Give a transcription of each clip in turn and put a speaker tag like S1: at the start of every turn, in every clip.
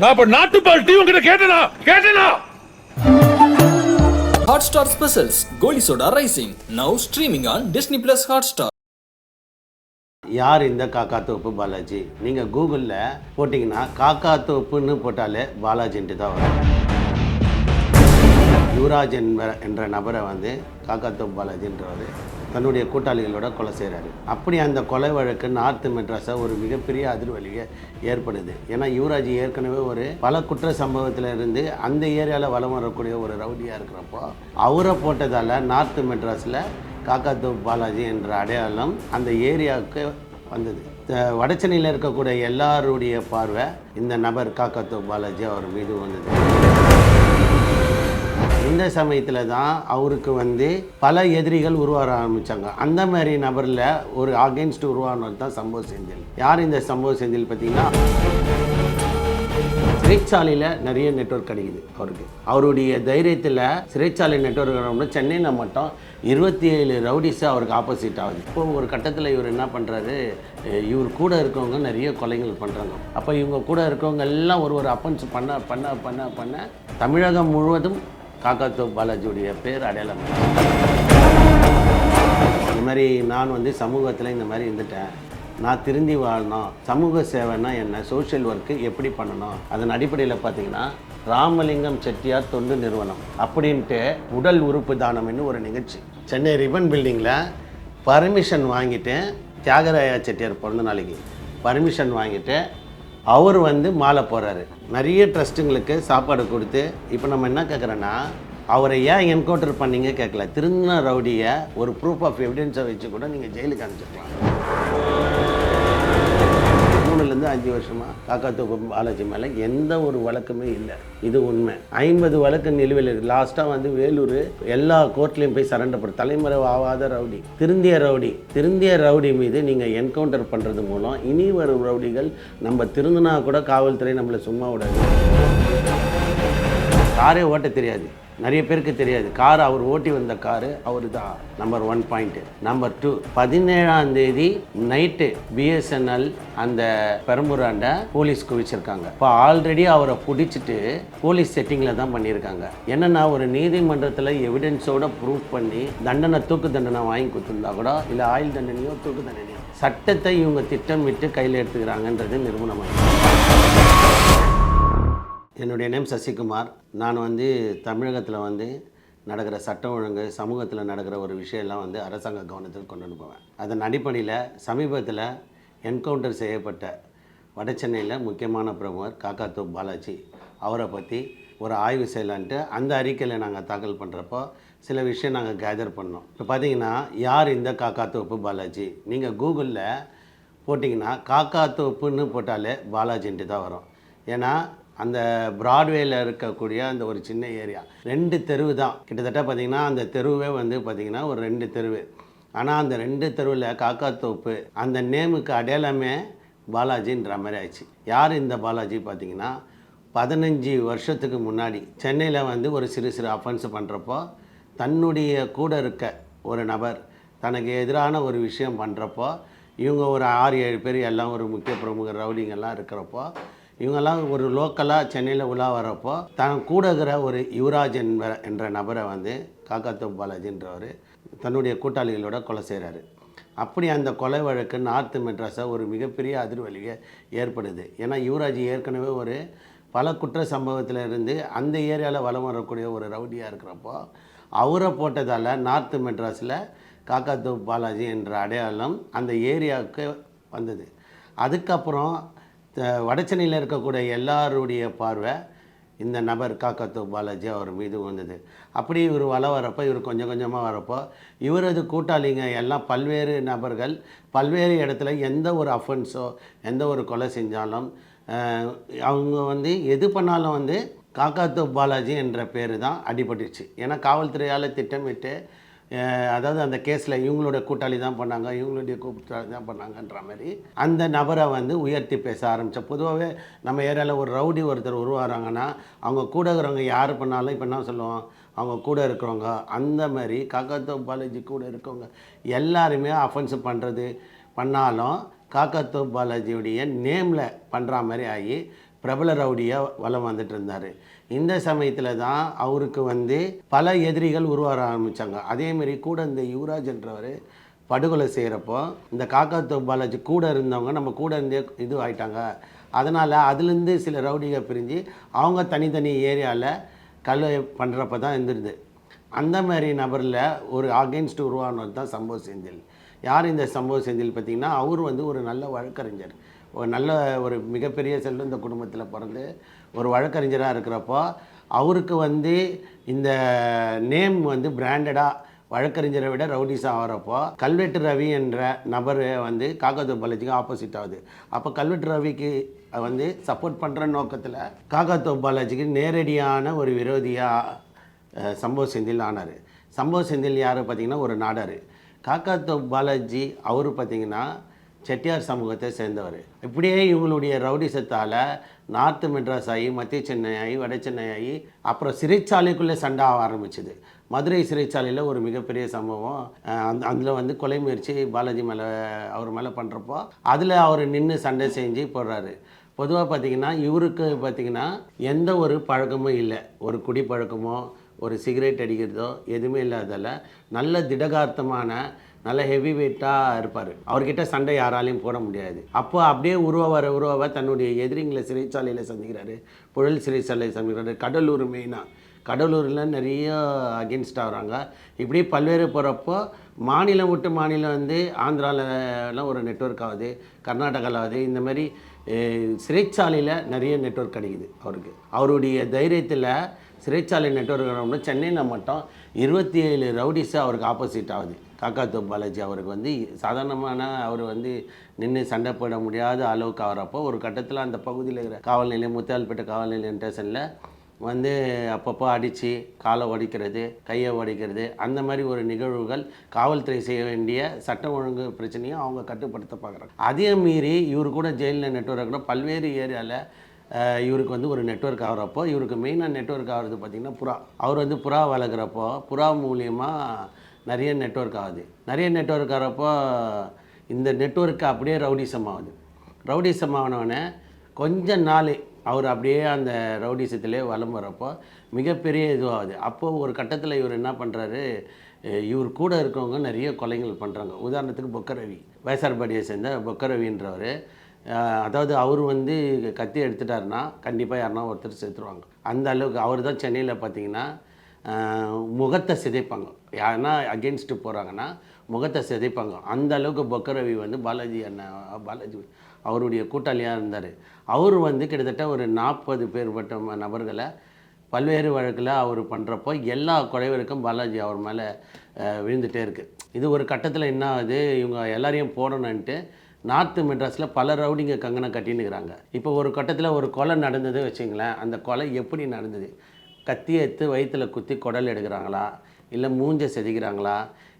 S1: நான் இப்ப நாட்டுப்பால் டீ உங்ககிட்ட கேட்டனா? கேட்டனா?
S2: Hotstar Specials Goli Soda Rising. Now streaming on Disney Plus Hotstar.
S3: யார் இந்த காக்கா தோப்பு பாலாஜி? நீங்கள் கூகுளில் போட்டிங்கன்னா காக்கா தோப்புன்னு போட்டாலே பாலாஜின்ட்டு தான் வரும். யுவராஜ் என்ப என்ற நபரை வந்து காக்கா தோப்பு பாலாஜின்றவர். தன்னுடைய கூட்டாளிகளோட கொலை செய்கிறாரு அப்படி அந்த கொலை வழக்கு நார்த் மெட்ராஸை ஒரு மிகப்பெரிய அதிர்வலியை ஏற்படுது. ஏன்னா யுவராஜ் ஏற்கனவே ஒரு பல குற்ற சம்பவத்தில் இருந்து அந்த ஏரியாவில் வலம் வரக்கூடிய ஒரு ரவுடியாக இருக்கிறப்போ அவரை போட்டதால் நார்த் மெட்ராஸில் காக்காத்தோப் பாலாஜி என்ற அடையாளம் அந்த ஏரியாவுக்கு வந்தது. வடச்சென்னையில் இருக்கக்கூடிய எல்லாருடைய பார்வை இந்த நபர் காக்காத்தோப் பாலாஜி அவர் மீது வந்தது. சமயத்தில் தான் அவருக்கு வந்து பல எதிரிகள் உருவாக ஆரம்பித்தாங்க அந்த மாதிரி நபரில் ஒரு அகேன்ஸ்ட் உருவானது தான் சம்பவ செந்தில். யார் இந்த சம்பவ செந்தில் பார்த்தீங்கன்னா? சிறைச்சாலையில் நிறைய நெட்வொர்க் கிடைக்குது அவருக்கு. அவருடைய தைரியத்தில் சிறைச்சாலை நெட்வொர்க் சென்னையில் மட்டும் இருபத்தி ஏழு ரவுடிஸ் அவருக்கு ஆப்போசிட் ஆகுது. இப்போ ஒரு கட்டத்தில் இவர் என்ன பண்ணுறாரு இவர் கூட இருக்கவங்க நிறைய கொலைகள் பண்ணுறாங்க அப்போ இவங்க கூட இருக்கவங்க எல்லாம் ஒரு ஒரு அப்பன்ஸ் பண்ண பண்ண பண்ண பண்ண தமிழகம் முழுவதும் காக்காத்தோ பாலாஜியுடைய பேர் அடையாளம். இந்த மாதிரி நான் வந்து சமூகத்தில் இந்த மாதிரி இருந்துட்டேன். நான் திருந்தி வாழணும் சமூக சேவைன்னா என்ன? சோஷியல் ஒர்க்கு எப்படி பண்ணணும்? அதன் அடிப்படையில் பார்த்தீங்கன்னா ராமலிங்கம் செட்டியார் தொண்டு நிறுவனம் அப்படின்ட்டு உடல் உறுப்பு தானம்னு ஒரு நிகழ்ச்சி. சென்னை ரிபன் பில்டிங்கில் பர்மிஷன் வாங்கிட்டு தியாகராயா செட்டியார் பிறந்த நாளைக்கு பர்மிஷன் வாங்கிட்டு அவர் வந்து மாலை போகிறாரு நிறைய ட்ரஸ்ட்டுங்களுக்கு சாப்பாடு கொடுத்து இப்போ நம்ம என்ன கேட்குறோன்னா அவரை ஏன் என்கவுண்டர் பண்ணீங்க கேட்கல திருந்தின ரவுடியை ஒரு ப்ரூஃப் ஆஃப் எவிடென்ஸை வச்சு கூட நீங்கள் ஜெயிலுக்கு அனுப்பிச்சிருக்கலாம். மூணுலேருந்து அஞ்சு வருஷமாக காக்கா தூக்கம் பாலாஜி மேலே எந்த ஒரு வழக்குமே இல்லை. இது உண்மை. ஐம்பது வழக்கு நிலுவையில் இருக்குது லாஸ்ட்டாக வந்து வேலூர் எல்லா கோர்ட்லேயும் போய் சரண்டர் பண்ண தலைமுறை ஆகாத ரவுடி திருந்திய ரவுடி திருந்திய ரவுடி மீது நீங்கள் என்கவுண்டர் பண்ணுறது மூலம் இனி வரும் ரவுடிகள் நம்ம திருந்தினா கூட காவல்துறை நம்மளை சும்மா விடாது. காரே ஓட்ட தெரியாது. நிறைய பேருக்கு தெரியாது. கார் அவர் ஓட்டி வந்த காரு அவர் தான் number one point number two பதினேழாம் தேதி நைட்டு பிஎஸ்என்எல் அந்த பெரம்பூராண்ட போலீஸ் குவிச்சிருக்காங்க இப்போ ஆல்ரெடி அவரை பிடிச்சிட்டு போலீஸ் செட்டிங்கில் தான் பண்ணியிருக்காங்க. என்னன்னா ஒரு நீதிமன்றத்தில் எவிடன்ஸோட ப்ரூஃப் பண்ணி தண்டனை தூக்கு தண்டனை வாங்கி கொடுத்துருந்தா கூட இல்லை ஆயுள் தண்டனையோ தூக்கு தண்டனையோ சட்டத்தை இவங்க திட்டமிட்டு கையில் எடுத்துக்கிறாங்கன்றது நிறுவனமாக என்னுடைய நேம் சசிகுமார். நான் வந்து தமிழகத்தில் வந்து நடக்கிற சட்டம் ஒழுங்கு சமூகத்தில் நடக்கிற ஒரு விஷயம்லாம் வந்து அரசாங்க கவனத்தில் கொண்டு போவேன். அதன் அடிப்படையில் சமீபத்தில் என்கவுண்டர் செய்யப்பட்ட வட சென்னையில் முக்கியமான பிரமுகர் காக்காத்தோ பாலாஜி அவரை பற்றி ஒரு ஆய்வு செய்யலான்ட்டு அந்த அறிக்கையில் நாங்கள் தாக்கல் பண்ணுறப்போ சில விஷயம் நாங்கள் கேதர் பண்ணோம். இப்போ பார்த்தீங்கன்னா யார் இந்த காக்காத்தோப்பு பாலாஜி? நீங்கள் கூகுளில் போட்டிங்கன்னா காக்காத்தோப்புன்னு போட்டாலே பாலாஜின்ட்டு தான் வரும். ஏன்னா அந்த ப்ராட்வேயில் இருக்கக்கூடிய அந்த ஒரு சின்ன ஏரியா. ரெண்டு தெருவு தான். கிட்டத்தட்ட பார்த்திங்கன்னா அந்த தெருவே வந்து பார்த்திங்கன்னா ஒரு ரெண்டு தெருவு. ஆனால் அந்த ரெண்டு தெருவில் காக்காத்தோப்பு அந்த நேமுக்கு அடையாளமே பாலாஜின்ற மாதிரி ஆயிடுச்சு. யார் இந்த பாலாஜி பார்த்திங்கன்னா பதினஞ்சு வருஷத்துக்கு முன்னாடி சென்னையில் வந்து ஒரு சிறு சிறு அஃபென்ஸ் பண்ணுறப்போ தன்னுடைய கூட இருக்க ஒரு நபர் தனக்கு எதிரான ஒரு விஷயம் பண்ணுறப்போ இவங்க ஒரு ஆறு ஏழு பேர் எல்லாம் ஒரு முக்கிய பிரமுகர் ரவுடிங்கெல்லாம் இருக்கிறப்போ இவங்கெல்லாம் ஒரு லோக்கலாக சென்னையில் உலா வரப்போ தன் கூட இருக்கிற ஒரு யுவராஜ் என்ப என்ற நபரை வந்து காக்காத்தோ பாலாஜின்றவர் தன்னுடைய கூட்டாளிகளோட கொலை செய்கிறாரு அப்படி அந்த கொலை வழக்கு நார்த் மெட்ராஸை ஒரு மிகப்பெரிய அதிர்வலியை ஏற்படுது. ஏன்னா யுவராஜ் ஏற்கனவே ஒரு பல குற்ற சம்பவத்தில் இருந்து அந்த ஏரியாவில் வலம் வரக்கூடிய ஒரு ரவுடியாக இருக்கிறப்போ அவரை போட்டதால் நார்த் மெட்ராஸில் காக்காத்தோ பாலாஜி என்ற அடையாளம் அந்த ஏரியாவுக்கு வந்தது. அதுக்கப்புறம் வடச்சென்னையில் இருக்கக்கூடிய எல்லாருடைய பார்வை இந்த நபர் காக்கத்து பாலாஜி அவர் மீது வந்தது அப்படி இவர் வள வரப்போ இவர் கொஞ்சம் கொஞ்சமாக வரப்போ இவரது கூட்டாளிங்க எல்லாம் பல்வேறு நபர்கள் பல்வேறு இடத்துல எந்த ஒரு அஃபென்ஸோ எந்த ஒரு கொலை செஞ்சாலும் அவங்க வந்து எது பண்ணாலும் வந்து காக்காத்து பாலாஜி என்ற பேர் தான் அடிபட்டுச்சு. ஏன்னா காவல்துறையால் திட்டமிட்டு அதாவது அந்த கேஸில் இவங்களோட கூட்டாளி தான் பண்ணாங்க இவங்களுடைய கூட்டாளி தான் பண்ணாங்கன்ற மாதிரி அந்த நபரை வந்து உயர்த்தி பேச ஆரம்பித்தோம் பொதுவாகவே நம்ம ஏரியாவில் ஒரு ரவுடி ஒருத்தர் உருவாகிறாங்கன்னா அவங்க கூட இருக்கிறவங்க யார் பண்ணாலும் இப்போ என்ன சொல்லுவோம் அவங்க கூட இருக்கிறவங்க அந்த மாதிரி காக்காத்தோ பாலாஜி கூட இருக்கவங்க எல்லாருமே அஃபென்ஸ் பண்ணுறது பண்ணாலும் காக்காத்தோ பாலாஜியுடைய நேமில் பண்ணுற மாதிரி ஆகி பிரபல ரவுடியாக வலம் வந்துட்டு இருந்தார். இந்த சமயத்தில் தான் அவருக்கு வந்து பல எதிரிகள் உருவாக ஆரம்பித்தாங்க அதேமாரி கூட இந்த யுவராஜ்ன்றவர் படுகொலை செய்கிறப்போ இந்த காக்காத்தோ பாலாஜி கூட இருந்தவங்க நம்ம கூட இருந்தே இது ஆயிட்டாங்க. அதனால் அதுலேருந்து சில ரவுடிகள் பிரிஞ்சு அவங்க தனித்தனி ஏரியாவில் கல் பண்ணுறப்ப தான் இருந்துருது. அந்த மாதிரி நபரில் ஒரு அகென்ஸ்ட் உருவானது தான் சம்பவ செந்தில். யார் இந்த சம்பவ செந்தில் பார்த்திங்கன்னா அவர் வந்து ஒரு நல்ல வழக்கறிஞர். ஒரு நல்ல ஒரு மிகப்பெரிய செல்வந்த குடும்பத்தில் பிறந்து ஒரு வழக்கறிஞராக இருக்கிறப்போ அவருக்கு வந்து இந்த நேம் வந்து பிராண்டடாக வழக்கறிஞரை விட ரவுடிஸ் ஆகிறப்போ கல்வெட்டு ரவி என்ற நபர் வந்து காக்காத்து பாலாஜிக்கு ஆப்போசிட் ஆகுது. அப்போ கல்வெட்டு ரவிக்கு வந்து சப்போர்ட் பண்ணுற நோக்கத்தில் காக்காத்தோ பாலாஜிக்கு நேரடியான ஒரு விரோதியாக சம்பவ செந்தில் ஆனார். சம்பவ செந்தில் யார் பார்த்தீங்கன்னா ஒரு நாடார். காக்காத்தோ பாலாஜி அவர் பார்த்தீங்கன்னா செட்டியார் சமூகத்தை சேர்ந்தவர். இப்படியே இவங்களுடைய ரவுடிசத்தால் நார்த்து மெட்ராஸ் ஆகி மத்திய சென்னை ஆகி வட சென்னை ஆகி அப்புறம் சிறைச்சாலைக்குள்ளே சண்டை ஆக ஆரம்பிச்சுது. மதுரை சிறைச்சாலையில் ஒரு மிகப்பெரிய சம்பவம். அந் அதில் வந்து கொலை முயற்சி பாலாஜி மேலே அவர் மேலே பண்ணுறப்போ அதில் அவர் நின்று சண்டை செஞ்சு போடுறாரு. பொதுவாக பார்த்தீங்கன்னா இவருக்கு பார்த்தீங்கன்னா எந்த ஒரு பழக்கமும் இல்லை. ஒரு குடி பழக்கமோ ஒரு சிகரெட் அடிக்கிறதோ எதுவுமே இல்லாதால நல்ல திடகார்த்தமான நல்ல ஹெவி வெயிட்டாக இருப்பார். அவர்கிட்ட சண்டை யாராலையும் போட முடியாது. அப்போ அப்படியே உருவ வர தன்னுடைய எதிரிங்களை சிறைச்சாலையில் சந்திக்கிறாரு. புழல் சிறைச்சாலையில் சந்திக்கிறாரு. கடலூர் மெயினாக கடலூரில் நிறைய அகென்ஸ்ட் வராங்க. இப்படி பல்வேறு போகிறப்போ மாநிலம் விட்டு மாநிலம் வந்து ஆந்திராவிலலாம் ஒரு நெட்வொர்க் ஆகுது கர்நாடகாவில் ஆகுது இந்த மாதிரி சிறைச்சாலையில் நிறைய நெட்ஒர்க் கிடைக்குது அவருக்கு. அவருடைய தைரியத்தில் சிறைச்சாலை நெட்வொர்க் சென்னையில் மட்டும் இருபத்தி ஏழு ரவுடிஸ் அவருக்கு ஆப்போசிட் ஆகுது. காக்காத்தோ பாலாஜி அவருக்கு வந்து சாதாரணமான அவர் வந்து நின்று சண்டை போட முடியாத அளவுக்கு ஆகிறப்போ ஒரு கட்டத்தில் அந்த பகுதியில் இருக்கிற காவல் நிலையம் முத்தியால்பேட்டை காவல் நிலையம் ஸ்டேஷனில் வந்து அப்பப்போ அடித்து காலை உடைக்கிறது கையை உடைக்கிறது அந்த மாதிரி ஒரு நிகழ்வுகள் காவல்துறை செய்ய வேண்டிய சட்டம் ஒழுங்கு பிரச்சனையும் அவங்க கட்டுப்படுத்த பார்க்குறாங்க. அதே மீறி இவர் கூட ஜெயிலில் நெட்ஒர்க் கூட பல்வேறு ஏரியாவில் இவருக்கு வந்து ஒரு நெட்வொர்க் ஆகிறப்போ இவருக்கு மெயினாக நெட்வொர்க் ஆகிறது பார்த்திங்கன்னா புறா. அவர் வந்து புறா வளர்க்குறப்போ புறா மூலியமாக நிறைய நெட்வொர்க் ஆகுது. நிறைய நெட்வொர்க் ஆகிறப்போ இந்த நெட்ஒர்க்கு அப்படியே ரவுடிசம் ஆகுது. ரவுடிசம் ஆனவுடனே கொஞ்ச நாள் அவர் அப்படியே அந்த ரவுடிசத்திலே வலம் வரப்போ மிகப்பெரிய இதுவாகுது. அப்போது ஒரு கட்டத்தில் இவர் என்ன பண்ணுறாரு இவர் கூட இருக்கவங்க நிறைய கொலைகள் பண்ணுறாங்க உதாரணத்துக்கு பொக்கரவி. வயசார்பாடியை சேர்ந்த பொக்கரவின்றவர். அதாவது அவர் வந்து கத்தி எடுத்துட்டாருன்னா கண்டிப்பாக யாருன்னா ஒருத்தர் சேர்த்துருவாங்க அந்த அளவுக்கு அவர் தான் சென்னையில் பார்த்தீங்கன்னா முகத்தை சிதைப்பாங்க. யாருன்னா அகென்ஸ்ட்டு போகிறாங்கன்னா முகத்தை சிதைப்பாங்க. அந்த அளவுக்கு பொக்கரவி வந்து பாலாஜி அண்ணன் பாலாஜி அவருடைய கூட்டாளியாக இருந்தார். அவர் வந்து கிட்டத்தட்ட ஒரு நாற்பது பேர்பட்ட ம- நபர்களை பல்வேறு வழக்கில் அவர் பண்ணுறப்போ எல்லா குறைவருக்கும் பாலாஜி அவர் மேலே விழுந்துகிட்டே இருக்குது இது ஒரு கட்டத்தில் என்ன ஆகுது? இவங்க எல்லாரையும் போடணுன்ட்டு நார்த்து மெட்ராஸில் பல ரவுடிங்க கங்கணம் கட்டின்னுக்கிறாங்க. இப்போ ஒரு கட்டத்தில் ஒரு கொலை நடந்தது வச்சுங்களேன். அந்த கொலை எப்படி நடந்தது? கத்தியை எடுத்து வயிற்றில் குத்தி குடல் எடுக்கிறாங்களா? இல்லை மூஞ்ச செதுக்கிறாங்களா?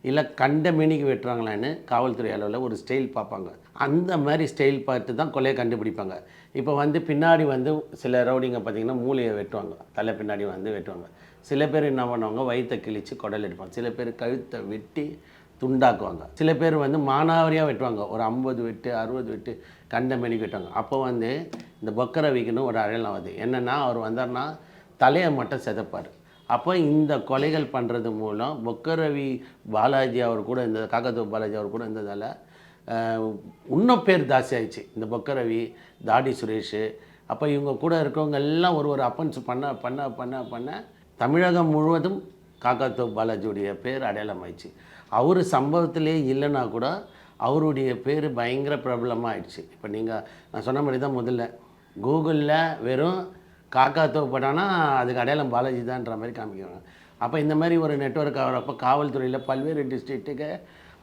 S3: இல்லை கண்ட மீனிக்கு வெட்டுறாங்களான்னு காவல்துறை அளவில் ஒரு ஸ்டைல் பார்ப்பாங்க. அந்த மாதிரி ஸ்டைல் பார்த்து தான் கொலையை கண்டுபிடிப்பாங்க. இப்போ வந்து பின்னாடி வந்து சில ரவுடிங்க பார்த்திங்கன்னா மூளையை வெட்டுவாங்க. தலை பின்னாடி வந்து வெட்டுவாங்க. சில பேர் என்ன பண்ணுவாங்க? வயிற்றை கிழித்து குடல் எடுப்பாங்க. சில பேர் கழுத்தை வெட்டி துண்டாக்குவாங்க. சில பேர் வந்து மானாவரியாக வெட்டுவாங்க. ஒரு ஐம்பது வெட்டு அறுபது வெட்டு கண்ட மேனிக்கு வெட்டுவாங்க. அப்போ வந்து இந்த பொக்கரை பொக்கரவிக்குன்னு ஒரு அழையலாம் வருது. என்னென்னா அவர் வந்தார்னா தலையை மட்டும் செதப்பார். அப்போ இந்த கொலைகள் பண்ணுறது மூலம் பொக்கரவி பாலாஜி அவர் கூட இந்த காக்கத்தூர் பாலாஜி அவர் கூட இருந்ததால் இன்னும் பேர் ஜாஸ்தி ஆயிடுச்சு. இந்த பொக்கரவி தாடி சுரேஷ் அப்போ இவங்க கூட இருக்கவங்க எல்லாம் ஒரு ஒரு அப்பன்ஸ் பண்ண பண்ண பண்ண பண்ண தமிழகம் முழுவதும் காக்காத்தோ பாலாஜியுடைய பேர் அடையாளம் ஆயிடுச்சு. அவர் சம்பவத்திலே இல்லைன்னா கூட அவருடைய பேர் பயங்கர பிரபலமாக ஆயிடுச்சு. இப்போ நீங்கள் நான் சொன்ன மாதிரி தான் முதல்ல. கூகுளில் வெறும் காக்கா தோப்பட்டானா அதுக்கு அடையாளம் பாலாஜி தான்ற மாதிரி காமிக்கிறாங்க. அப்போ இந்த மாதிரி ஒரு நெட்வொர்க் ஆகிறப்ப காவல்துறையில் பல்வேறு டிஸ்ட்ரிக்ட்டுக்கு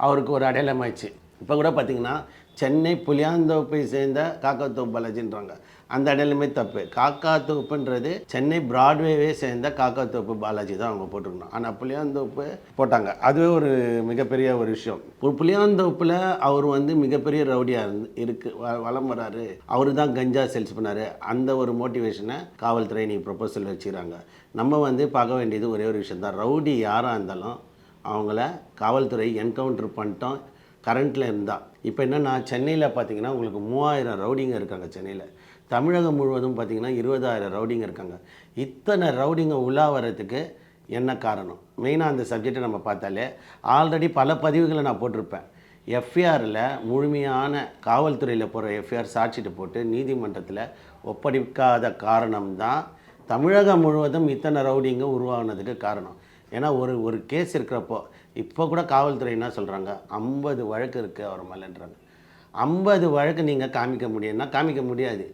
S3: அவருக்கு ஒரு அடையாளம் ஆயிடுச்சு. இப்போ கூட பார்த்தீங்கன்னா சென்னை புளியாந்தோப்பை சேர்ந்த காக்காத்தோப்பு பாலாஜின்றாங்க. அந்த அடையாளமே தப்பு. காக்கா தோப்புன்றது சென்னை பிராட்வேவே சேர்ந்த காக்காத்தோப்பு பாலாஜி தான் அவங்க போட்டிருக்கணும். ஆனால் புளியாந்தோப்பு போட்டாங்க. அதுவே ஒரு மிகப்பெரிய ஒரு விஷயம். புளியாந்தோப்பில் அவர் வந்து மிகப்பெரிய ரவுடியாக இருந்து இருக்கு வ- வலம் வராரு. அவர் தான் கஞ்சா சேல்ஸ் பண்ணார். அந்த ஒரு மோட்டிவேஷனை காவல்துறை நீ ப்ரொபோசல் வச்சுக்கிறாங்க. நம்ம வந்து பார்க்க வேண்டியது ஒரே ஒரு விஷயம் தான். ரவுடி யாராக இருந்தாலும் அவங்கள காவல்துறை என்கவுண்டர் பண்ணிட்டோம். கரண்ட்டில் இருந்தால் இப்போ என்னென்னா சென்னையில் பார்த்தீங்கன்னா உங்களுக்கு மூவாயிரம் ரவுடிங்க இருக்காங்க சென்னையில். தமிழகம் முழுவதும் பார்த்திங்கன்னா இருபதாயிரம் ரவுடிங்க இருக்காங்க. இத்தனை ரவுடிங்க உள்ளாவறதுக்கு என்ன காரணம்? மெயினாக அந்த சப்ஜெக்டை நம்ம பார்த்தாலே ஆல்ரெடி பல பதிவுகளை நான் போட்டிருப்பேன். எஃப்ஐஆரில் முழுமையான காவல்துறையில் போகிற எஃப்ஐஆர் சாட்சிட்டு போட்டு நீதிமன்றத்தில் ஒப்படைக்காத காரணம்தான் தமிழகம் முழுவதும் இத்தனை ரவுடிங்க உருவானதுக்கு காரணம். ஏன்னா ஒரு ஒரு கேஸ் இருக்கிறப்போ இப்போ கூட காவல்துறை என்ன சொல்கிறாங்க ஐம்பது வழக்கு இருக்குது அவர் மேலேன்றாங்க. ஐம்பது வழக்கு நீங்கள் காமிக்க முடியும்னா காமிக்க முடியாது.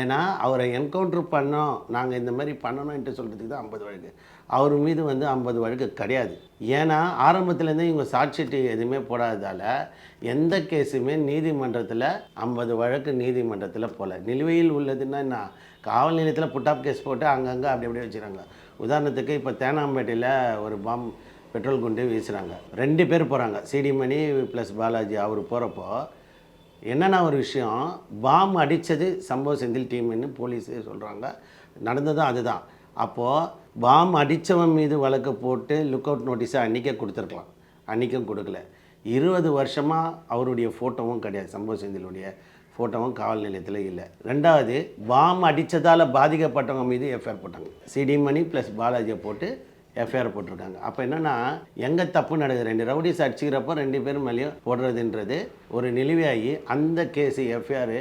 S3: ஏன்னா அவரை என்கவுண்டர் பண்ணோம். நாங்கள் இந்த மாதிரி பண்ணணும்ன்ட்டு சொல்கிறதுக்கு தான் ஐம்பது வழக்கு. அவர் மீது வந்து ஐம்பது வழக்கு கிடையாது. ஏன்னா ஆரம்பத்துலேருந்தே இவங்க சாட்சிட்டு எதுவுமே போடாததால் எந்த கேஸுமே நீதிமன்றத்தில் ஐம்பது வழக்கு நீதிமன்றத்தில் போகல நிலுவையில் உள்ளதுன்னா என்ன? காவல் நிலையத்தில் புட்டாப் கேஸ் போட்டு அங்கங்கே அப்படி அப்படியே வச்சுறாங்க உதாரணத்துக்கு இப்போ தேனாம்பேட்டையில் ஒரு பாம் பெட்ரோல் குண்டு வீசுகிறாங்க ரெண்டு பேர் போகிறாங்க சிடிமணி ப்ளஸ் பாலாஜி அவர் போகிறப்போ என்னென்ன ஒரு விஷயம் பாம் அடித்தது சம்பவ செந்தில் டீம்னு போலீஸு சொல்கிறாங்க நடந்ததும் அதுதான். அப்போது பாம் அடித்தவன் மீது வழக்கு போட்டு லுக் அவுட் நோட்டீஸை அன்றைக்கே கொடுத்துருக்கலாம். அன்றைக்கும் கொடுக்கல. இருபது வருஷமாக அவருடைய ஃபோட்டோவும் கிடையாது சம்பவ செந்திலுடைய ஃபோட்டோவும் காவல் நிலையத்தில் இல்லை. ரெண்டாவது பாம் அடித்ததால் பாதிக்கப்பட்டவங்க மீது எஃப்ஐஆர் போட்டாங்க. சிடிமணி ப்ளஸ் பாலாஜியை போட்டு எஃப்ஐஆர் போட்டிருக்காங்க. அப்போ என்னென்னா எங்கே தப்பு நடக்குது? ரெண்டு ரவுடிஸ் அடிச்சுக்கிறப்போ ரெண்டு பேரும் மேலேயும் போடுறதுன்றது ஒரு நிலுவையாகி அந்த கேஸு எஃப்ஐஆர்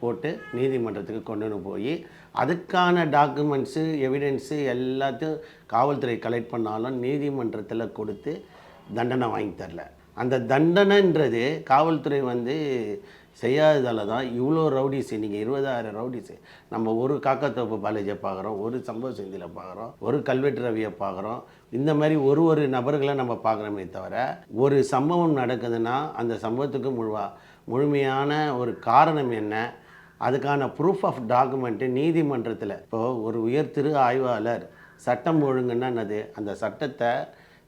S3: போட்டு நீதிமன்றத்துக்கு கொண்டுன்னு போய் அதுக்கான டாக்குமெண்ட்ஸு எவிடென்ஸு எல்லாத்தையும் காவல்துறை கலெக்ட் பண்ணாலும் நீதிமன்றத்தில் கொடுத்து தண்டனை வாங்கி தரல. அந்த தண்டனைன்றது காவல்துறை வந்து செய்யாததால் தான் இவ்வளோ ரவுடிஸ் நீங்கள் இருபதாயிரம் ரவுடிஸ் நம்ம ஒரு காக்கத்தோப்பு பாலேஜை பார்க்குறோம் ஒரு சம்பவ செந்தில பார்க்குறோம் ஒரு கல்வெட்டு ரவியை பார்க்குறோம். இந்த மாதிரி ஒரு ஒரு நபர்களை நம்ம பார்க்குறோமே தவிர ஒரு சம்பவம் நடக்குதுன்னா அந்த சம்பவத்துக்கு முழுவா முழுமையான ஒரு காரணம் என்ன? அதுக்கான ப்ரூஃப் ஆஃப் டாக்குமெண்ட்டு நீதிமன்றத்தில் இப்போது ஒரு உயர் திரு ஆய்வாளர் சட்டம் ஒழுங்குன்னா என்னது? அந்த சட்டத்தை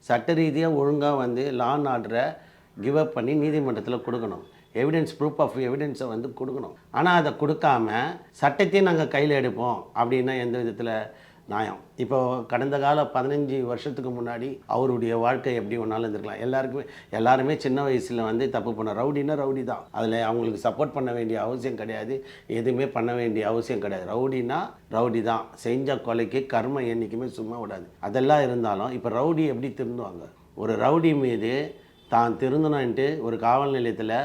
S3: சட்ட ரீதியாக ஒழுங்காக வந்து லா அண்ட் ஆர்டரை கிவ் அப் பண்ணி நீதிமன்றத்தில் கொடுக்கணும். எவிடன்ஸ் ப்ரூஃப் ஆஃப் எவிடன்ஸை வந்து கொடுக்கணும். ஆனால் அதை கொடுக்காம சட்டத்தையும் நாங்கள் கையில் எடுப்போம் அப்படின்னா எந்த விதத்தில் நியாயம்? இப்போ கடந்த கால பதினஞ்சு வருஷத்துக்கு முன்னாடி அவருடைய வாழ்க்கை எப்படி ஒன்றாலும் இருந்திருக்கலாம். எல்லாருக்குமே எல்லாருமே சின்ன வயசில் வந்து தப்பு பண்ண ரவுடின்னா ரவுடி தான். அதில் அவங்களுக்கு சப்போர்ட் பண்ண வேண்டிய அவசியம் கிடையாது. எதுவுமே பண்ண வேண்டிய அவசியம் கிடையாது. ரவுடினா ரவுடி தான். செஞ்ச கொலைக்கு கர்மம் என்றைக்குமே சும்மா விடாது. அதெல்லாம் இருந்தாலும் இப்போ ரவுடி எப்படி திருந்துவாங்க? ஒரு ரவுடி மீது தான் திருந்தணுன்ட்டு ஒரு காவல் நிலையத்தில்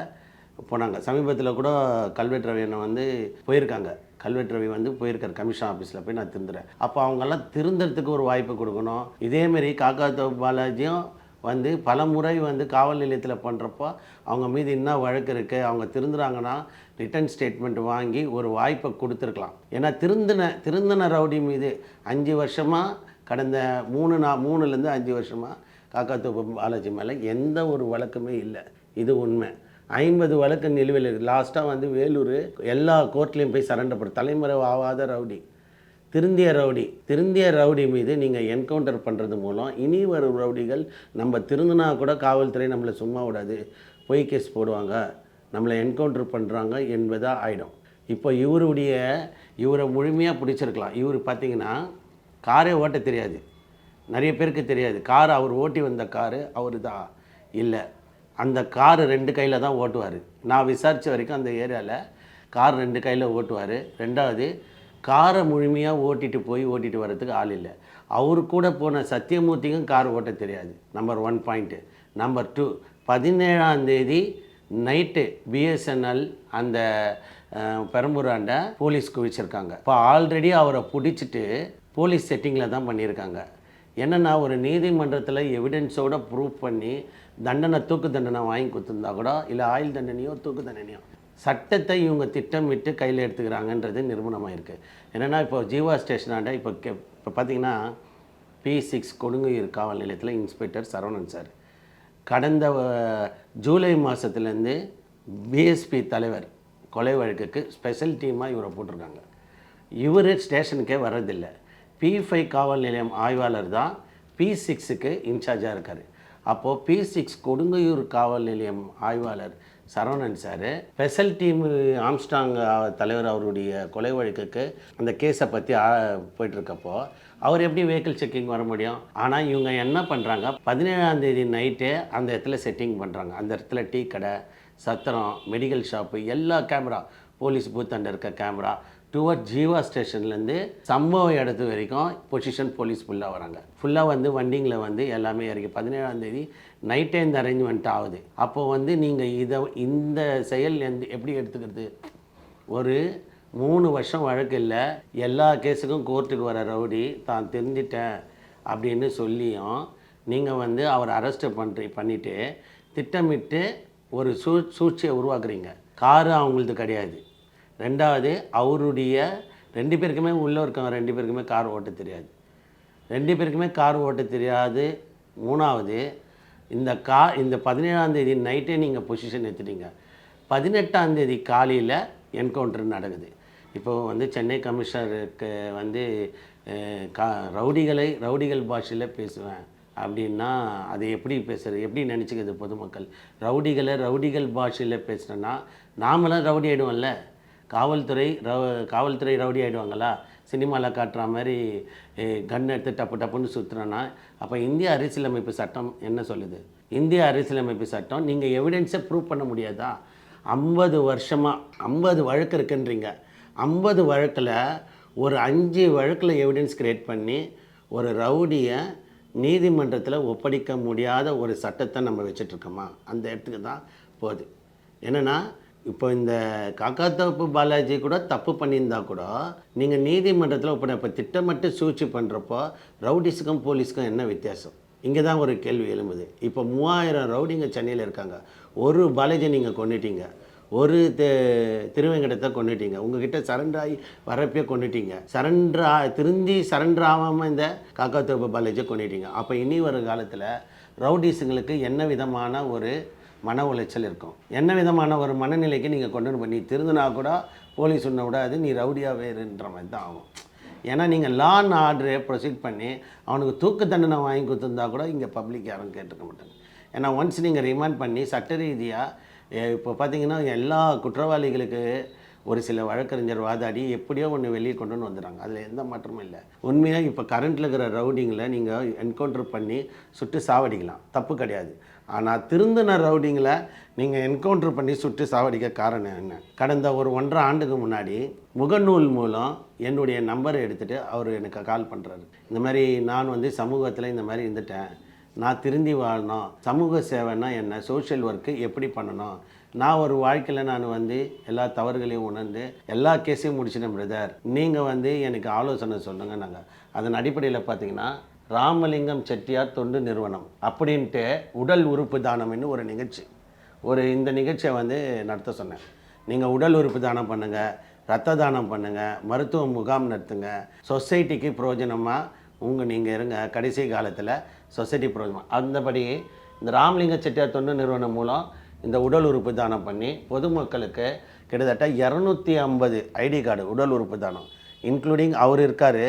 S3: போனாங்க. சமீபத்தில் கூட கல்வெட்டு ரவி அண்ணன் வந்து போயிருக்காங்க. கல்வெட்டு ரவி வந்து போயிருக்கார் கமிஷன் ஆஃபீஸில் போய் நான் திருந்துறேன். அப்போ அவங்கெல்லாம் திருந்துறதுக்கு ஒரு வாய்ப்பு கொடுக்கணும். இதேமாரி காக்கா பாலாஜியும் வந்து பல முறை வந்து காவல் நிலையத்தில் பண்ணுறப்போ அவங்க மீது என்ன வழக்கு இருக்குது அவங்க திருந்துறாங்கன்னா ரிட்டர்ன் ஸ்டேட்மெண்ட் வாங்கி ஒரு வாய்ப்பை கொடுத்துருக்கலாம். ஏன்னா திருந்தின திருந்தின ரவுடி மீது அஞ்சு வருஷமாக கடந்த மூணு நா மூணுலேருந்து அஞ்சு வருஷமாக காக்காத்தோப்பு பாலாஜி மேலே எந்த ஒரு வழக்குமே இல்லை. இது உண்மை. ஐம்பது வழக்கு நிலுவையில் இருக்குது லாஸ்ட்டாக வந்து வேலூர் எல்லா கோர்ட்லேயும் போய் சரண்டப்படும் தலைமுறை ஆகாத ரவுடி. திருந்திய ரவுடி. திருந்திய ரவுடி மீது நீங்கள் என்கவுண்டர் பண்ணுறது மூலம் இனி வரும் ரவுடிகள் நம்ம திருந்தினா கூட காவல்துறை நம்மளை சும்மா விடாது. பொய் கேஸ் போடுவாங்க. நம்மளை என்கவுண்டர் பண்ணுறாங்க என்பதாக ஆகிடும் இப்போ இவருடைய இவரை முழுமையாக பிடிச்சிருக்கலாம். இவர் பார்த்தீங்கன்னா காரே ஓட்ட தெரியாது. நிறைய பேருக்கு தெரியாது. கார் அவர் ஓட்டி வந்த காரு அவர் தான் இல்லை. அந்த கார் ரெண்டு கையில் தான் ஓட்டுவார். நான் விசாரித்த வரைக்கும் அந்த ஏரியாவில் கார் ரெண்டு கையில் ஓட்டுவார். ரெண்டாவது காரை முழுமையாக ஓட்டிட்டு போய் ஓட்டிட்டு வர்றதுக்கு ஆள் இல்லை. அவர் கூட போன சத்தியமூர்த்திக்கும் கார் ஓட்ட தெரியாது. Number one point number two பதினேழாம் தேதி நைட்டு பிஎஸ்என்எல் அந்த பெரம்பூராண்ட போலீஸ் குவிச்சிருக்காங்க. இப்போ ஆல்ரெடி அவரை பிடிச்சிட்டு போலீஸ் செட்டிங்கில் தான் பண்ணியிருக்காங்க என்னென்னா ஒரு நீதிமன்றத்தில் எவிடென்ஸோடு ப்ரூவ் பண்ணி தண்டனை தூக்கு தண்டனை வாங்கி கொடுத்துருந்தா கூட இல்லை ஆயுள் தண்டனையோ தூக்கு தண்டனையோ. சட்டத்தை இவங்க திட்டமிட்டு கையில் எடுத்துக்கிறாங்கன்றது நிரூபணமாக இருக்குது என்னென்னா இப்போ ஜீவா ஸ்டேஷனாண்ட இப்போ கே இப்போ பார்த்தீங்கன்னா பி சிக்ஸ் கொடுங்கையூர் காவல் நிலையத்தில் இன்ஸ்பெக்டர் சரவணன் சார். கடந்த ஜூலை மாதத்துலேருந்து பிஎஸ்பி தலைவர் கொலை வழக்குக்கு ஸ்பெஷல் டீமாக இவரை போட்டிருக்காங்க. இவர் ஸ்டேஷனுக்கே வர்றதில்லை. பி ஃபைவ் காவல் நிலையம் ஆய்வாளர் தான் பி சிக்ஸுக்கு இன்சார்ஜாக இருக்கார். அப்போது பி சிக்ஸ் கொடுங்கையூர் காவல் நிலையம் ஆய்வாளர் Saravanan sir special team Armstrong தலைவர் அவருடைய கொலை வழக்குக்கு அந்த கேஸை பற்றி போயிட்டுருக்கப்போ அவர் எப்படி வெஹிக்கிள் செக்கிங் வர முடியும்? ஆனால் இவங்க என்ன பண்ணுறாங்க பதினேழாம் தேதி நைட்டே அந்த இடத்துல செட்டிங் பண்ணுறாங்க அந்த இடத்துல டீ கடை சத்திரம் மெடிக்கல் ஷாப்பு எல்லா கேமரா போலீஸ் பூத் அண்டர் இருக்க கேமரா டுவர் ஜீவா ஸ்டேஷன்லேருந்து சம்பவ இடத்து வரைக்கும் பொசிஷன் போலீஸ் ஃபுல்லாக வராங்க. ஃபுல்லாக வந்து வண்டிங்கில் வந்து எல்லாமே இறக்கி பதினேழாம் தேதி நைட்டே இந்த அரேஞ்ச்மெண்ட் ஆகுது. அப்போது வந்து நீங்கள் இதை இந்த செயல் எந்த எப்படி எடுத்துக்கிறது? ஒரு மூணு வருஷம் வழக்கு இல்லை. எல்லா கேஸுக்கும் கோர்ட்டுக்கு வர ரவுடி தான் தெரிஞ்சிட்டேன் அப்படின்னு சொல்லியும் நீங்கள் வந்து அவர் அரெஸ்ட் பண்ணுறி பண்ணிவிட்டு திட்டமிட்டு ஒரு சூ சூழ்ச்சியை உருவாக்குறீங்க. காரு அவங்களது கிடையாது. ரெண்டாவது அவருடைய ரெண்டு பேருக்குமே உள்ளே இருக்கவங்க ரெண்டு பேருக்குமே கார் ஓட்ட தெரியாது. ரெண்டு பேருக்குமே கார் ஓட்ட தெரியாது. மூணாவது இந்த கா இந்த பதினேழாந்தேதி நைட்டே நீங்கள் பொசிஷன் எடுத்துட்டீங்க. பதினெட்டாந்தேதி காலையில் என்கவுண்டர் நடக்குது. இப்போ வந்து சென்னை கமிஷனருக்கு வந்து கா ரவுடிகளை ரவுடிகள் பாஷையில் பேசுவேன் அப்படின்னா அது எப்படி பேசுகிறது எப்படி நினச்சிக்கிறது பொதுமக்கள்? ரவுடிகளை ரவுடிகள் பாஷையில் பேசுகிறேன்னா நாமெல்லாம் ரவுடி ஆகிடுவோம்ல காவல்துறை ரவ காவல்துறை ரவுடி ஆகிடுவாங்களா சினிமாவில் காட்டுற மாதிரி கன் எடுத்து டப்பு டப்புன்னு சுற்றுறேன்னா அப்போ இந்திய அரசியலமைப்பு சட்டம் என்ன சொல்லுது? இந்திய அரசியலமைப்பு சட்டம் நீங்கள் எவிடன்ஸை ப்ரூவ் பண்ண முடியாதா? ஐம்பது வருஷமாக ஐம்பது வழக்கு இருக்குன்றீங்க. ஐம்பது வழக்கில் ஒரு அஞ்சு வழக்கில் எவிடன்ஸ் க்ரியேட் பண்ணி ஒரு ரவுடியை நீதிமன்றத்தில் ஒப்படைக்க முடியாத ஒரு சட்டத்தை நம்ம வச்சிட்ருக்கோமா அந்த இடத்துக்கு தான் போகுது. என்னென்னா இப்போ இந்த காக்காத்தோப்பு பாலாஜி கூட தப்பு பண்ணியிருந்தா கூட நீங்கள் நீதிமன்றத்தில் இப்போ இப்போ திட்டமிட்டு சூழ்ச்சி பண்ணுறப்போ ரவுடிஸுக்கும் போலீஸுக்கும் என்ன வித்தியாசம்? இங்கே தான் ஒரு கேள்வி எழும்புது. இப்போ மூவாயிரம் ரவுடிங்க சென்னையில் இருக்காங்க. ஒரு பாலாஜி நீங்கள் கொண்டுட்டீங்க ஒரு தி திருவேங்கடத்தை கொண்டுட்டீங்க உங்ககிட்ட சரண்டர் ஆகி வரப்பே கொண்டுட்டீங்க சரண்டர் திருந்தி சரண்டர் ஆகாமல் இந்த காக்காத்தோப்பு பாலாஜியை கொண்டுட்டீங்க அப்போ இனி வரும் காலத்தில் ரவுடிஸுங்களுக்கு என்ன விதமான ஒரு மன உளைச்சல் இருக்கும். என்ன விதமான ஒரு மனநிலைக்கு நீங்கள் கொண்டு பண்ணி திருந்தினா கூட போலீஸ் சொன்ன விடாது நீ ரவுடியாகவே வேறுன்ற மாதிரி தான் ஆகும். ஏன்னா நீங்கள் லா அண்ட் ப்ரொசீட் பண்ணி அவனுக்கு தூக்கு தண்டனை வாங்கி கொடுத்துருந்தா கூட இங்கே பப்ளிக் யாரும் கேட்டுக்க மாட்டாங்க. ஏன்னா ஒன்ஸ் நீங்கள் ரிமாண்ட் பண்ணி சட்ட ரீதியாக இப்போ பார்த்தீங்கன்னா எல்லா குற்றவாளிகளுக்கு ஒரு சில வழக்கறிஞர் வாதாடி எப்படியோ ஒன்று வெளியே கொண்டு வந்து வந்துடுறாங்க அதில் எந்த மாற்றமும் இல்லை. உண்மையாக இப்போ கரண்ட்டில் இருக்கிற ரவுடிங்கில் நீங்கள் என்கவுண்டர் பண்ணி சுட்டு சாவடிக்கலாம். தப்பு கிடையாது. ஆனால் திருந்தின ரவுடிங்களை நீங்கள் என்கவுண்டர் பண்ணி சுட்டு சாவடிக்க காரணம் என்ன? கடந்த ஒரு ஒன்றரை ஆண்டுக்கு முன்னாடி முகநூல் மூலம் என்னுடைய நம்பரை எடுத்துகிட்டு அவர் எனக்கு கால் பண்ணுறாரு இந்த மாதிரி நான் வந்து சமூகத்தில் இந்த மாதிரி இருந்துட்டேன். நான் திருந்தி வாழணும். சமூக சேவைன்னா என்ன? சோஷியல் ஒர்க்கு எப்படி பண்ணணும்? நான் ஒரு வாழ்க்கையில் நான் வந்து எல்லா தவறுகளையும் உணர்ந்து எல்லா கேஸையும் முடிச்சிட்டேன் பிரதர் நீங்கள் வந்து எனக்கு ஆலோசனை சொல்லுங்கள் நாங்கள் அதன் அடிப்படையில் பார்த்தீங்கன்னா ராமலிங்கம் செட்டியார் தொண்டு நிறுவனம் அப்படின்ட்டு உடல் உறுப்பு தானம்னு ஒரு நிகழ்ச்சி. ஒரு இந்த நிகழ்ச்சியை வந்து நடத்த சொன்னேன். நீங்கள் உடல் உறுப்பு தானம் பண்ணுங்கள் ரத்த தானம் பண்ணுங்கள் மருத்துவ முகாம் நடத்துங்க சொசைட்டிக்கு பிரயோஜனமாக உங்கள் நீங்கள் இருங்க கடைசி காலத்தில் சொசைட்டி பிரயோஜனம் அந்தபடி இந்த ராமலிங்க செட்டியார் தொண்டு நிறுவனம் மூலம் இந்த உடல் உறுப்பு தானம் பண்ணி பொதுமக்களுக்கு கிட்டத்தட்ட இரநூத்தி ஐம்பது ஐடி கார்டு உடல் உறுப்பு தானம் இன்க்ளூடிங் அவர் இருக்கார்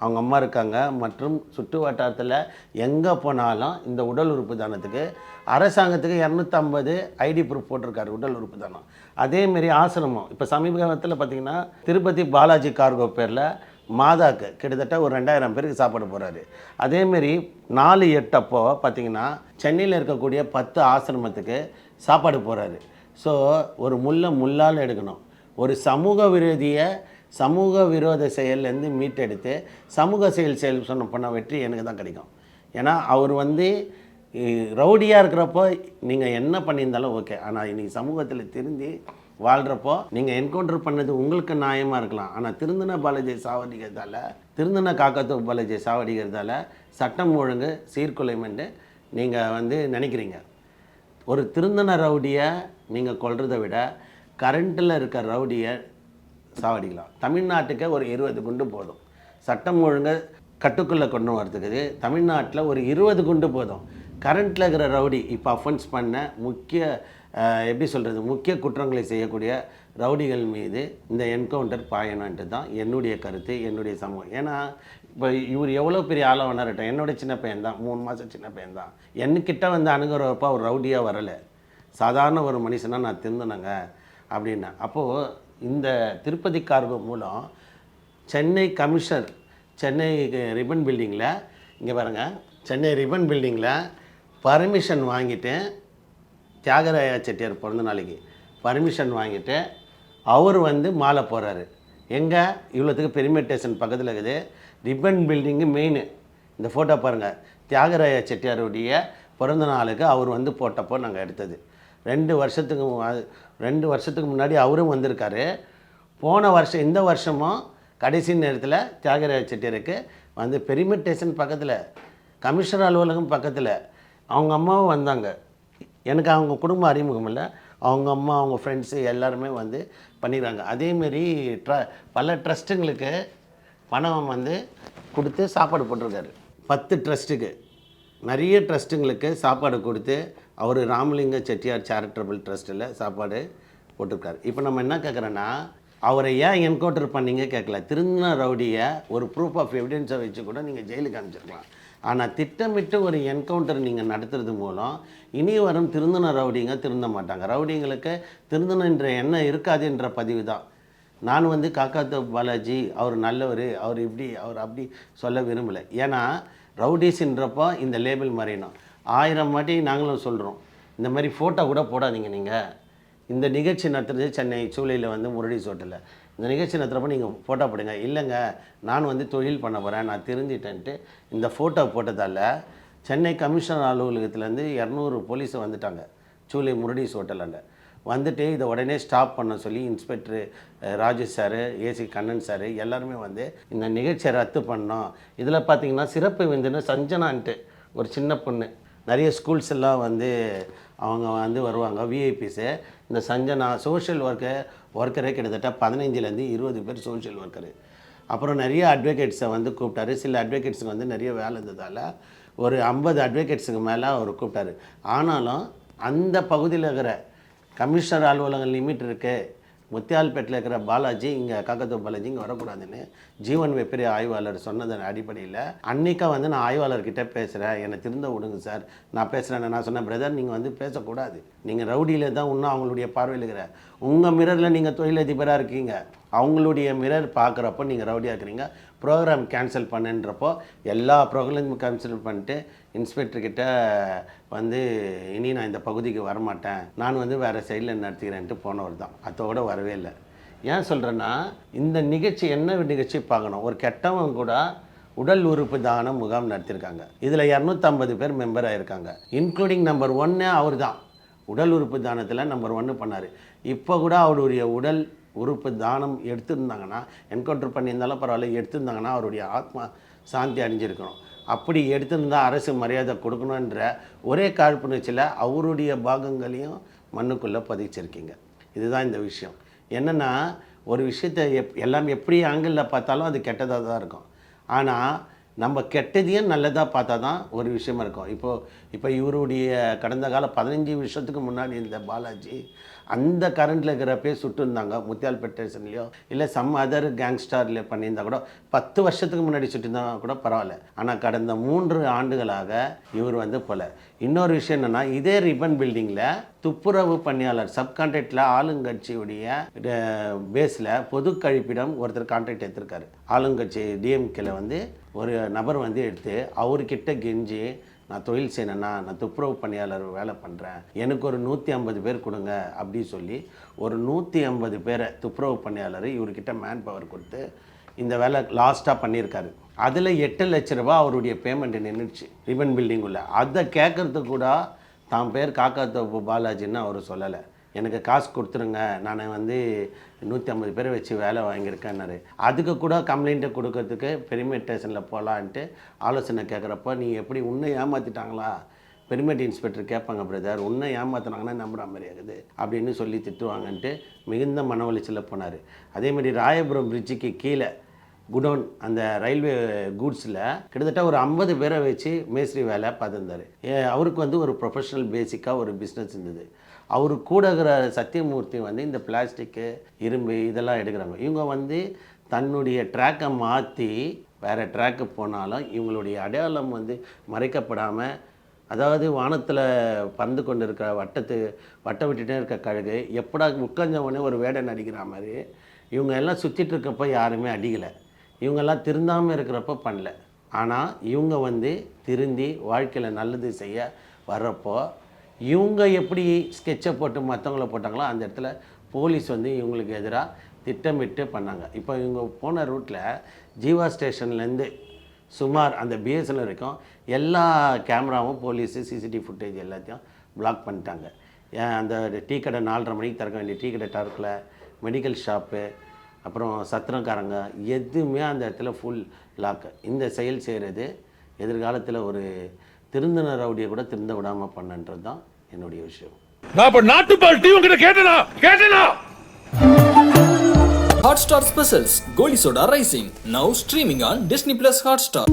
S3: அவங்க அம்மா இருக்காங்க. மற்றும் சுற்று வட்டாரத்தில் எங்கே போனாலும் இந்த உடல் உறுப்பு தானத்துக்கு அரசாங்கத்துக்கு இரநூத்தம்பது ஐடி ப்ரூஃப் போட்டிருக்காரு உடல் உறுப்பு தானம். அதேமாரி ஆசிரமம். இப்போ சமீப காலத்தில் பார்த்தீங்கன்னா திருப்பதி பாலாஜி கார்கோ பேரில் மாதாக்கு கிட்டத்தட்ட ஒரு ரெண்டாயிரம் பேருக்கு சாப்பாடு போகிறாரு அதேமாரி நாலு எட்டப்போ பார்த்தீங்கன்னா சென்னையில் இருக்கக்கூடிய பத்து ஆசிரமத்துக்கு சாப்பாடு போகிறாரு ஸோ ஒரு முல்லை முள்ளால் எடுக்கணும். ஒரு சமூக விரோதியை சமூக விரோத செயல்லேருந்து மீட்டெடுத்து சமூக செயல் செயல் சொன்ன பண்ண வெற்றி எனக்கு தான் கிடைக்கும். ஏன்னா அவர் வந்து ரவுடியாக இருக்கிறப்போ நீங்கள் என்ன பண்ணியிருந்தாலும் ஓகே. ஆனால் இன்றைக்கி சமூகத்தில் திருந்தி வாழ்கிறப்போ நீங்கள் என்கவுண்டர் பண்ணது உங்களுக்கு நியாயமாக இருக்கலாம். ஆனால் திருந்தின பாலாஜி சாவடிக்கிறதால திருந்தின காக்கத்தூர் பாலாஜி சாவடிக்கிறதால சட்டம் ஒழுங்கு சீர்குலைமென்று நீங்கள் வந்து நினைக்கிறீங்க. ஒரு திருந்தின ரவுடியை நீங்கள் கொள்றதை விட கரண்ட்டில் இருக்க ரவுடியை சாவடிக்கலாம். தமிழ்நாட்டுக்கு ஒரு இருபது குண்டு போதும். சட்டம் ஒழுங்கை கட்டுக்குள்ளே கொண்டு வரதுக்கு தமிழ்நாட்டில் ஒரு இருபது குண்டு போதும். கரண்ட்டில் இருக்கிற ரவுடி இப்போ அஃபென்ஸ் பண்ண முக்கிய எப்படி சொல்கிறது முக்கிய குற்றங்களை செய்யக்கூடிய ரவுடிகள் மீது இந்த என்கவுண்டர் பாயணுன்ட்டு தான் என்னுடைய கருத்து என்னுடைய சமூகம். ஏன்னா இப்போ இவர் எவ்வளோ பெரிய ஆளாக வளரட்டும். என்னோட சின்ன பையன் தான். மூணு மாதம் சின்ன பையன் தான். என்கிட்ட வந்து அணுகிறப்ப அவர் ரவுடியாக வரலை. சாதாரண ஒரு மனுஷனாக நான் திருந்தினேங்க அப்படின்னா. அப்போது இந்த திருப்பதி கார்கோ மூலம் சென்னை கமிஷனர் சென்னை ரிப்பன் பில்டிங்கில் இங்கே பாருங்க சென்னை ரிப்பன் பில்டிங்கில் பர்மிஷன் வாங்கிட்டு தியாகராய செட்டியார் பிறந்த நாளைக்கு பர்மிஷன் வாங்கிட்டு அவர் வந்து மாலை போகிறாரு எங்கே? இவ்வளோத்துக்கு பெரிமெண்டேஷன் பக்கத்தில் இருக்குது. ரிப்பன் பில்டிங்கு மெயின் இந்த ஃபோட்டோ பாருங்கள் தியாகராய செட்டியாருடைய பிறந்த நாளுக்கு அவர் வந்து போட்டப்போ நாங்கள் எடுத்தது. ரெண்டு வருஷத்துக்கு ரெண்டு வருஷத்துக்கு முன்னாடி அவரும் வந்திருக்காரு. போன வருஷம் இந்த வருஷமும் கடைசி நேரத்தில் தியாகராஜ செட்டியாருக்கு வந்து பெரிமெண்டேஷன் பக்கத்தில் கமிஷனர் அலுவலகம் பக்கத்தில் அவங்க அம்மாவும் வந்தாங்க. எனக்கு அவங்க குடும்ப அறிமுகம் இல்லை. அவங்க அம்மா அவங்க ஃப்ரெண்ட்ஸு எல்லாருமே வந்து பண்ணிடுறாங்க. அதேமாரி ட்ர பல ட்ரஸ்ட்டுங்களுக்கு பணம் வந்து கொடுத்து சாப்பாடு போட்டிருக்காரு. பத்து ட்ரஸ்ட்டுக்கு நிறைய ட்ரஸ்ட்டுங்களுக்கு சாப்பாடு கொடுத்து அவர் ராமலிங்க செட்டியார் சேரிட்டபிள் ட்ரஸ்ட்டில் சாப்பாடு போட்டிருக்காரு இப்போ நம்ம என்ன கேட்குறோன்னா அவரை ஏன் என்கவுண்டர் பண்ணீங்க கேட்கல திருந்தின ரவுடியை ஒரு ப்ரூஃப் ஆஃப் எவிடென்ஸை வச்சு கூட நீங்கள் ஜெயிலுக்கு அனுப்பிச்சிருக்கலாம். ஆனால் திட்டமிட்டு ஒரு என்கவுண்டர் நீங்கள் நடத்துறது மூலம் இனி வரும் திருந்தின ரவுடிங்க திருந்த மாட்டாங்க. ரவுடிங்களுக்கு திருந்தணுன்ற எண்ணம் இருக்காதுன்ற பதிவு தான். நான் வந்து காக்காத்த பாலாஜி அவர் நல்லவர் அவர் இப்படி அவர் அப்படி சொல்ல விரும்பலை. ஏன்னா ரவுடிஸ்ன்றப்போ இந்த லேபிள் மறையணும் ஆயிரம் வாட்டி நாங்களும் சொல்கிறோம் இந்த மாதிரி ஃபோட்டோ கூட போடாதீங்க நீங்கள் இந்த நிகழ்ச்சி நடத்துறது சென்னை சூளையில் வந்து முரடி சோட்டில். இந்த நிகழ்ச்சி நடத்துகிறப்ப நீங்கள் ஃபோட்டோ போடுங்க. இல்லைங்க நான் வந்து தொழில் பண்ண போகிறேன் நான் தெரிஞ்சிட்டேன்ட்டு இந்த ஃபோட்டோ போட்டதால் சென்னை கமிஷனர் அலுவலகத்துலேருந்து இரநூறு போலீஸ் வந்துட்டாங்க சூளை முரடிஸ் ஹோட்டலாண்ட வந்துட்டு இதை உடனே ஸ்டாப் பண்ண சொல்லி inspector Rajesh sir AC Kannan sir எல்லாருமே வந்து இந்த நிகழ்ச்சியை ரத்து பண்ணோம். இதில் பார்த்தீங்கன்னா சிறப்பு விருந்தினர் சஞ்சனான்ட்டு ஒரு சின்ன பொண்ணு. நிறைய ஸ்கூல்ஸ் எல்லாம் வந்து அவங்க வந்து வருவாங்க விஐபிஸு இந்த சஞ்சனா சோஷியல் ஒர்க்கர் ஒர்க்கரே கிட்டத்தட்ட பதினஞ்சுலேருந்து இருபது பேர் சோஷியல் ஒர்க்கரு அப்புறம் நிறைய அட்வொகேட்ஸை வந்து கூப்பிட்டாரு. சில அட்வொகேட்ஸுக்கு வந்து நிறைய வேலை இருந்ததால் ஒரு ஐம்பது அட்வொகேட்ஸுக்கு மேலே அவர் கூப்பிட்டாரு. ஆனாலும் அந்த பகுதியில் இருக்கிற கமிஷனர் அலுவலகம் லிமிட் இருக்குது முத்தியால்பேட்டில் இருக்கிற பாலாஜி இங்கே காக்கத்தூர் பாலாஜி இங்கே வரக்கூடாதுன்னு ஜீவன் வெப்பரி ஆய்வாளர் சொன்னதன் அடிப்படையில் அன்னைக்கா வந்து நான் ஆய்வாளர்கிட்ட பேசுகிறேன் என்னை திருந்த விடுங்க சார். நான் பேசுகிறேன்னு நான் சொன்னேன் பிரதர் நீங்கள் வந்து பேசக்கூடாது. நீங்கள் ரவுடியில் தான் இன்னும் அவங்களுடைய பார்வையில் இருக்கிற உங்கள் மிரரில் நீங்கள் தொழிலதிபராக இருக்கீங்க. அவங்களுடைய மிரர் பார்க்குறப்போ நீங்கள் ரவுடியாக இருக்கிறீங்க. ப்ரோக்ராம் கேன்சல் பண்ணுன்றப்போ எல்லா ப்ரோக்ராமும் கேன்சல் பண்ணிட்டு இன்ஸ்பெக்டர்கிட்ட வந்து இனி நான் இந்த பகுதிக்கு வரமாட்டேன். நான் வந்து வேறு சைடில் நடத்துகிறேன்ட்டு போனவர் தான். அதோட வரவே இல்லை. ஏன் சொல்கிறேன்னா இந்த நிகழ்ச்சி என்ன நிகழ்ச்சி பார்க்கணும்? ஒரு கெட்டவன் கூட உடல் உறுப்பு தான முகாம் நடத்தியிருக்காங்க இதில் இரநூத்தம்பது பேர் மெம்பர் ஆகியிருக்காங்க இன்க்ளூடிங் நம்பர் ஒன்னே அவர் தான். உடல் உறுப்பு தானத்தில் நம்பர் ஒன்று பண்ணார். இப்போ கூட அவருடைய உடல் உறுப்பு தானம் எடுத்திருந்தாங்கன்னா என்கவுண்டர் பண்ணியிருந்தாலும் பரவாயில்ல எடுத்திருந்தாங்கன்னா அவருடைய ஆத்மா சாந்தி அடைஞ்சிருக்கணும். அப்படி எடுத்திருந்தால் அரசு மரியாதை கொடுக்கணுன்ற ஒரே காழ்ப்புணர்ச்சியில் அவருடைய பாகங்களையும் மண்ணுக்குள்ளே பதிச்சிருக்கீங்க. இதுதான் இந்த விஷயம். என்னென்னா ஒரு விஷயத்தை எப் எல்லாம் எப்படி ஆங்கிளில் பார்த்தாலும் அது கெட்டதாக தான் இருக்கும். ஆனால் நம்ம கெட்டதையும் நல்லதாக பார்த்தா தான் ஒரு விஷயமா இருக்கும். இப்போது இப்போ இவருடைய கடந்த கால பதினஞ்சு வருஷத்துக்கு முன்னாடி இந்த பாலாஜி அந்த கரண்ட்டில் இருக்கிறப்பே சுட்டுருந்தாங்க. முத்தியால்பேட் ஸ்டேஷன்லையோ இல்லை சம் அதர் கேங்ஸ்டாரில் பண்ணியிருந்தா கூட பத்து வருஷத்துக்கு முன்னாடி சுட்டிருந்தா கூட பரவாயில்ல. ஆனால் கடந்த மூன்று ஆண்டுகளாக இவர் வந்து போல இன்னொரு விஷயம் என்னென்னா இதே ரிப்பன் பில்டிங்கில் துப்புரவு பணியாளர் சப்கான்ட்ராக்டில் ஆளுங்கட்சியுடைய பேஸில் பொது கழிப்பிடம் ஒருத்தர் கான்ட்ராக்ட் எடுத்திருக்காரு. ஆளுங்கட்சி டிஎம்கேல வந்து ஒரு நபர் வந்து எடுத்து அவர்கிட்ட கெஞ்சி நான் தொழில் செய்யணும்னா நான் துப்புரவு பணியாளர் வேலை பண்ணுறேன் எனக்கு ஒரு நூற்றி ஐம்பது பேர் கொடுங்க அப்படின்னு சொல்லி ஒரு நூற்றி ஐம்பது பேரை துப்புரவு பணியாளர் இவர்கிட்ட மேன் பவர் கொடுத்து இந்த வேலை லாஸ்ட்டாக பண்ணியிருக்காரு. அதில் எட்டு லட்ச ரூபா அவருடைய பேமெண்ட் நின்றுச்சு ரிபன் பில்டிங்குள்ளே அதை கேட்குறது கூட தான் பேர் காக்காத்தோப்பு பாலாஜின்னு அவர் சொல்லலை. எனக்கு காசு கொடுத்துருங்க. நான் வந்து நூற்றி ஐம்பது பேரை வச்சு வேலை வாங்கியிருக்கேன்னாரு. அதுக்கு கூட கம்ப்ளைண்ட்டை கொடுக்கறதுக்கு பெருமை ஸ்டேஷனில் போகலான்ட்டு ஆலோசனை கேட்குறப்ப நீ எப்படி உன்னை ஏமாற்றிட்டாங்களா பெருமெட் இன்ஸ்பெக்டர் கேட்பாங்க பிரதர் உன்னை ஏமாத்தினாங்கன்னா நம்புற மாதிரி ஆகுது அப்படின்னு சொல்லி திட்டுவாங்கன்ட்டு மிகுந்த மன உளைச்சலில் போனார். அதேமாதிரி ராயபுரம் பிரிட்ஜுக்கு கீழே குடோன் அந்த ரயில்வே கூட்ஸில் கிட்டத்தட்ட ஒரு ஐம்பது பேரை வச்சு மேஸ்திரி வேலை பார்த்துருந்தாரு. ஏ அவருக்கு வந்து ஒரு ப்ரொஃபஷனல் பேசிக்காக ஒரு பிஸ்னஸ் இருந்தது. அவர் கூட இருக்கிற சத்தியமூர்த்தி வந்து இந்த பிளாஸ்டிக்கு இரும்பு இதெல்லாம் எடுக்கிறாங்க. இவங்க வந்து தன்னுடைய ட்ராக்கை மாற்றி வேறு ட்ராக்கு போனாலும் இவங்களுடைய அடையாளம் வந்து மறைக்கப்படாமல் அதாவது வானத்தில் பறந்து கொண்டு இருக்கிற வட்டத்து வட்டம் விட்டுட்டே இருக்க கழுகு எப்படா உட்காந்தவொடனே உடனே ஒரு வேடன் அடிக்கிற மாதிரி இவங்க எல்லாம் சுற்றிட்டு இருக்கப்போ யாருமே அடிக்கலை. இவங்கெல்லாம் திருந்தாமல் இருக்கிறப்ப பண்ணல. ஆனால் இவங்க வந்து திருந்தி வாழ்க்கையில் நல்லது செய்ய வர்றப்போ இவங்க எப்படி ஸ்கெட்சை போட்டு மற்றவங்கள போட்டாங்களோ அந்த இடத்துல போலீஸ் வந்து இவங்களுக்கு எதிராக திட்டமிட்டு பண்ணாங்க. இப்போ இவங்க போன ரூட்டில் ஜீவா ஸ்டேஷன்லேருந்து சுமார் அந்த பிஎஸ்என்எல் வரைக்கும் எல்லா கேமராவும் போலீஸு சிசிடிவி ஃபுட்டேஜ் எல்லாத்தையும் பிளாக் பண்ணிட்டாங்க. ஏன் அந்த டீ கடை நாலரை மணிக்கு திறக்க வேண்டிய டீ கடை டர்க்கில் மெடிக்கல் ஷாப்பு அப்புறம் சத்திரக்காரங்க எதுவுமே அந்த இடத்துல ஃபுல் லாக்கு இந்த செயல் செய்கிறது எதிர்காலத்தில் ஒரு திருந்தின ரவுடியை கூட திருந்த விடாமல் பண்ணன்றது தான் என்னுடைய விஷயம்.
S1: நான் இப்ப நாட்டுப்பால் டீ உங்ககிட்ட கேட்டனா? கேட்டனா?
S2: Hotstar Specials Goli Soda Rising. Now streaming on Disney Plus Hotstar.